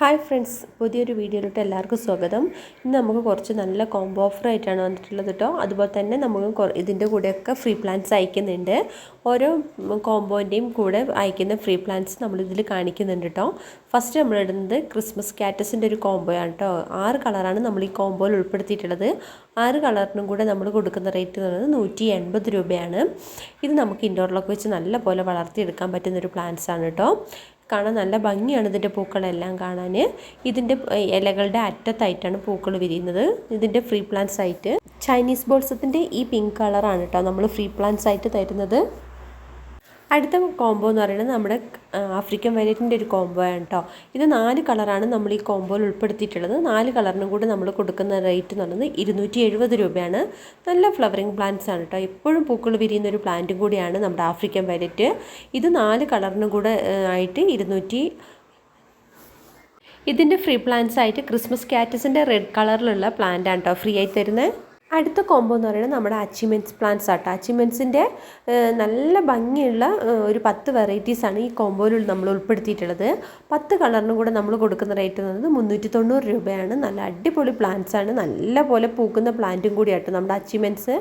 Hi friends പുതിയൊരു വീഡിയോയിലോട്ട് എല്ലാവർക്കും സ്വാഗതം. ഇന്ന് നമുക്ക് കുറച്ച് നല്ല കോംബോ ഓഫർ ആയിട്ടാണ് വന്നിട്ടുള്ളത് കേട്ടോ അതുപോലെ തന്നെ നമുക്ക് ഇതിന്റെ കൂടെയൊക്കെ ഫ്രീ പ്ലാൻസ് അയക്കുന്നുണ്ട്. ഓരോ കോംബോന്റെയും കൂടെ അയക്കുന്ന ഫ്രീ പ്ലാൻസ് നമ്മളിതിൽ കാണിക്കുന്നുണ്ട് കേട്ടോ ഫസ്റ്റ് നമ്മളിടുന്നത് ക്രിസ്മസ് കാറ്റസിന്റെ ഒരു കോംബോ ആണ് കേട്ടോ ആറ് കളറാണ് നമ്മൾ ഈ കോംബോയിൽ ഉൾപ്പെടുത്തിയിട്ടുള്ളത്. ആറ് കളറിനും കൂടെ നമ്മൾ കൊടുക്കുന്ന റേറ്റ് എന്ന് പറയുന്നത് നൂറ്റി എൺപത് രൂപയാണ്. ഇത് നമുക്ക് ഇൻഡോറിലൊക്കെ വെച്ച് നല്ല പോലെ വളർത്തിയെടുക്കാൻ പറ്റുന്നൊരു പ്ലാന്റ്സ് ആണ് കേട്ടോ കാണാൻ നല്ല ഭംഗിയാണ് ഇതിന്റെ പൂക്കളെല്ലാം കാണാൻ. ഇതിന്റെ ഇലകളുടെ അറ്റത്തായിട്ടാണ് പൂക്കൾ വിരിയുന്നത്. ഇതിന്റെ ഫ്രീ പ്ലാന്റ്സ് ആയിട്ട്. ചൈനീസ് ബോൾസത്തിന്റെ ഈ പിങ്ക് കളറാണ് കേട്ടോ നമ്മൾ ഫ്രീ പ്ലാന്റ്സ് ആയിട്ട് തരുന്നത്. അടുത്ത കോംബോ എന്ന് പറയുന്നത് നമ്മുടെ ആഫ്രിക്കൻ വയലറ്റിന്റെ ഒരു കോംബോ ആണ് കേട്ടോ ഇത് നാല് കളറാണ് നമ്മൾ ഈ കോംബോയിൽ ഉൾപ്പെടുത്തിയിട്ടുള്ളത്. നാല് കളറിനും കൂടി നമ്മൾ കൊടുക്കുന്ന റേറ്റ് എന്ന് പറയുന്നത് ഇരുന്നൂറ്റി എഴുപത് രൂപയാണ്. നല്ല ഫ്ലവറിങ് പ്ലാന്റ്സ് ആണ് കേട്ടോ എപ്പോഴും പൂക്കൾ വിരിയുന്ന ഒരു പ്ലാന്റും കൂടിയാണ് നമ്മുടെ ആഫ്രിക്കൻ വയലറ്റ് ഇത് നാല് കളറിനും കൂടെ ആയിട്ട് ഇരുന്നൂറ്റി ഇതിന്റെ ഫ്രീ പ്ലാന്റ്സ് ആയിട്ട് ക്രിസ്മസ് കാറ്റസിന്റെ റെഡ് കളറിലുള്ള പ്ലാന്റ് ആണ് കേട്ടോ ഫ്രീ ആയി തരുന്നത് അടുത്ത കോംബോ എന്ന് പറയുന്നത് നമ്മുടെ അച്ചീവ്മെന്റ്സ് പ്ലാന്റ്സ് ആട്ടോ. അച്ചീവ്മെന്റ്സിന്റെ നല്ല ഭംഗിയുള്ള ഒരു പത്ത് വെറൈറ്റീസാണ് ഈ കോംബോയിൽ നമ്മൾ ഉൾപ്പെടുത്തിയിട്ടുള്ളത്. പത്ത് കളറിനും കൂടെ നമ്മൾ കൊടുക്കുന്ന റേറ്റ് എന്ന് പറയുന്നത് മുന്നൂറ്റി തൊണ്ണൂറ് രൂപയാണ്. നല്ല അടിപൊളി പ്ലാന്റ്സ് ആണ്. നല്ല പോലെ പൂക്കുന്ന പ്ലാന്റും കൂടിയാട്ടോ നമ്മുടെ അച്ചീവ്മെന്റ്സ്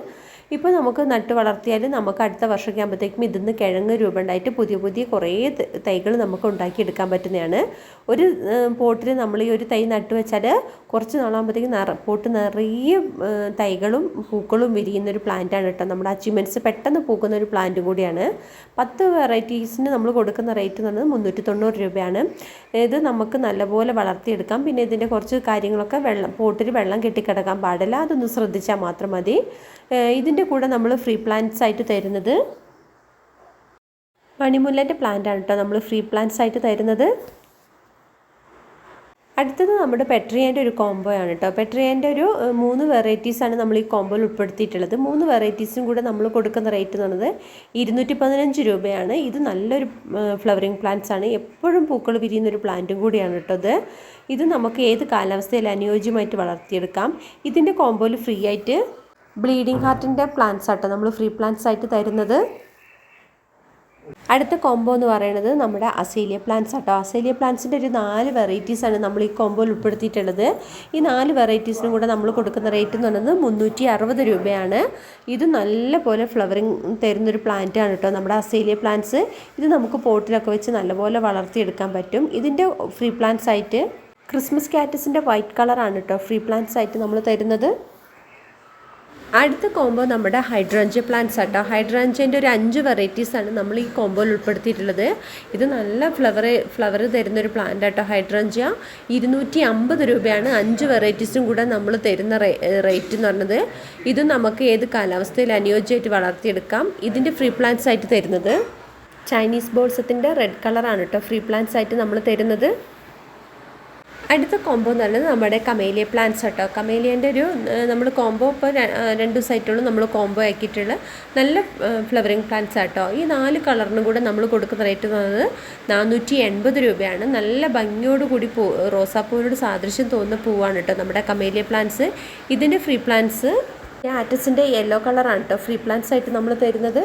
ഇപ്പോൾ നമുക്ക് നട്ട് വളർത്തിയാൽ നമുക്ക് അടുത്ത വർഷമൊക്കെ ആകുമ്പോഴത്തേക്കും ഇതിന്ന് കിഴങ്ങ് രൂപമുണ്ടായിട്ട് പുതിയ പുതിയ കുറേ തൈകൾ നമുക്ക് ഉണ്ടാക്കിയെടുക്കാൻ പറ്റുന്നതാണ്. ഒരു പോട്ടിൽ നമ്മൾ ഈ ഒരു തൈ നട്ട് വെച്ചാൽ കുറച്ച് നാളാകുമ്പോഴത്തേക്കും നിറ പോട്ട് നിറയെ തൈകളും പൂക്കളും വിരിയുന്ന ഒരു പ്ലാന്റാണ് കേട്ടോ. നമ്മുടെ അച്ചീവ്മെന്റ്സ് പെട്ടെന്ന് പൂക്കുന്ന ഒരു പ്ലാന്റും കൂടിയാണ്. പത്ത് വെറൈറ്റീസിന് നമ്മൾ കൊടുക്കുന്ന റേറ്റ് എന്ന് പറയുന്നത് മുന്നൂറ്റി തൊണ്ണൂറ് രൂപയാണ്. ഇത് നമുക്ക് നല്ലപോലെ വളർത്തിയെടുക്കാം. പിന്നെ ഇതിന്റെ കുറച്ച് കാര്യങ്ങളൊക്കെ വെള്ളം പോട്ടിൽ വെള്ളം കെട്ടിക്കിടക്കാൻ പാടില്ല. അതൊന്ന് ശ്രദ്ധിച്ചാൽ മാത്രം മതി. ഇതിന്റെ കൂടെ നമ്മൾ ഫ്രീ പ്ലാന്റ്സ് ആയിട്ട് തരുന്നത്? മണിമുല്ലന്റെ പ്ലാന്റ് ആണ് കേട്ടോ നമ്മൾ ഫ്രീ പ്ലാന്റ്സ് ആയിട്ട് തരുന്നത്. അടുത്തത് നമ്മുടെ പെട്രിയന്റെ ഒരു കോംബോ ആണ് കേട്ടോ. പെട്രിയന്റെ ഒരു മൂന്ന് വെറൈറ്റീസാണ് നമ്മൾ ഈ കോംബോയിൽ ഉൾപ്പെടുത്തിയിട്ടുള്ളത്. മൂന്ന് വെറൈറ്റീസും കൂടെ നമ്മൾ കൊടുക്കുന്ന റേറ്റ് എന്ന് പറയുന്നത് ഇരുന്നൂറ്റി പതിനഞ്ച് രൂപയാണ്. ഇത് നല്ലൊരു ഫ്ലവറിങ് പ്ലാന്റ്സ് ആണ് എപ്പോഴും പൂക്കൾ വിരിയുന്ന ഒരു പ്ലാന്റും കൂടിയാണ് കേട്ടോ ഇത്. ഇത് നമുക്ക് ഏത് കാലാവസ്ഥയിൽ അനുയോജ്യമായിട്ട് വളർത്തിയെടുക്കാം? ഇതിന്റെ കോംബോയിൽ ഫ്രീ ആയിട്ട് ബ്ലീഡിങ് ഹാർട്ടിന്റെ പ്ലാന്റ്സ് ആട്ടോ നമ്മൾ ഫ്രീ പ്ലാന്റ്സ് ആയിട്ട് തരുന്നത്. അടുത്ത കോംബോ എന്ന് പറയുന്നത് നമ്മുടെ അസേലിയ പ്ലാന്റ്സ് ആട്ടോ. അസേലിയ പ്ലാന്റ്സിന്റെ ഒരു നാല് വെറൈറ്റീസാണ് നമ്മൾ ഈ കോംബോയിൽ ഉൾപ്പെടുത്തിയിട്ടുള്ളത്. ഈ നാല് വെറൈറ്റീസിനും കൂടെ നമ്മൾ കൊടുക്കുന്ന റേറ്റ് എന്ന് പറയുന്നത് മുന്നൂറ്റി അറുപത് രൂപയാണ്. ഇത് നല്ല പോലെ ഫ്ലവറിങ് തരുന്നൊരു പ്ലാന്റ് ആണ് കേട്ടോ നമ്മുടെ അസേലിയ പ്ലാന്റ്സ് ഇത് നമുക്ക് പോട്ടിലൊക്കെ വെച്ച് നല്ലപോലെ വളർത്തിയെടുക്കാൻ പറ്റും. ഇതിന്റെ ഫ്രീ പ്ലാന്റ്സ് ആയിട്ട് ക്രിസ്മസ് കാറ്റസിന്റെ വൈറ്റ് കളറാണ് കേട്ടോ. ഫ്രീ പ്ലാന്റ്സ് ആയിട്ട് നമ്മൾ തരുന്നത്. അടുത്ത കോംബോ നമ്മുടെ ഹൈഡ്രഞ്ച് പ്ലാന്റ്സ് ആട്ടോ. ഹൈഡ്രാഞ്ചിന്റെ ഒരു അഞ്ച് വെറൈറ്റീസാണ് നമ്മൾ ഈ കോംബോയിൽ ഉൾപ്പെടുത്തിയിട്ടുള്ളത്. ഇത് നല്ല ഫ്ലവർ ഫ്ലവർ തരുന്നൊരു പ്ലാന്റ് ആട്ടോ ഹൈഡ്രാഞ്ച ഇരുന്നൂറ്റി അമ്പത് രൂപയാണ് അഞ്ച് വെറൈറ്റീസും കൂടെ നമ്മൾ തരുന്ന റേറ്റ് എന്ന് പറഞ്ഞത്. ഇത് നമുക്ക് ഏത് കാലാവസ്ഥയിൽ അനുയോജ്യമായിട്ട് വളർത്തിയെടുക്കാം? ഇതിന്റെ ഫ്രീ പ്ലാന്റ്സ് ആയിട്ട് തരുന്നത്. ചൈനീസ് ബോൾസത്തിന്റെ റെഡ് കളറാണ് കേട്ടോ ഫ്രീ പ്ലാന്റ്സ് ആയിട്ട് നമ്മൾ തരുന്നത്. അടുത്ത കോംബോ എന്ന് പറയുന്നത് നമ്മുടെ കമേലിയ പ്ലാന്റ്സ് കേട്ടോ കമേലിയന്റെ ഒരു നമ്മൾ കോംബോ ഇപ്പോൾ രണ്ട് ദിവസമായിട്ടുള്ളൂ നമ്മൾ കോംബോ ആക്കിയിട്ടുള്ള. നല്ല ഫ്ലവറിങ് പ്ലാന്റ്സ് ആട്ടോ. ഈ നാല് കളറിനും കൂടെ നമ്മൾ കൊടുക്കുന്ന റേറ്റ് എന്ന് പറയുന്നത് നാനൂറ്റി എൺപത് രൂപയാണ്. നല്ല ഭംഗിയോടുകൂടി പൂ റോസാപ്പൂവിനോട് സാദൃശ്യം തോന്നുന്ന പൂവാണ് കേട്ടോ നമ്മുടെ കമേലിയ പ്ലാന്റ്സ് ഇതിന്റെ ഫ്രീ പ്ലാന്റ്സ് ഈ ആറ്റസിന്റെ യെല്ലോ കളറാണ് കേട്ടോ ഫ്രീ പ്ലാന്റ്സ് ആയിട്ട് നമ്മൾ തരുന്നത്.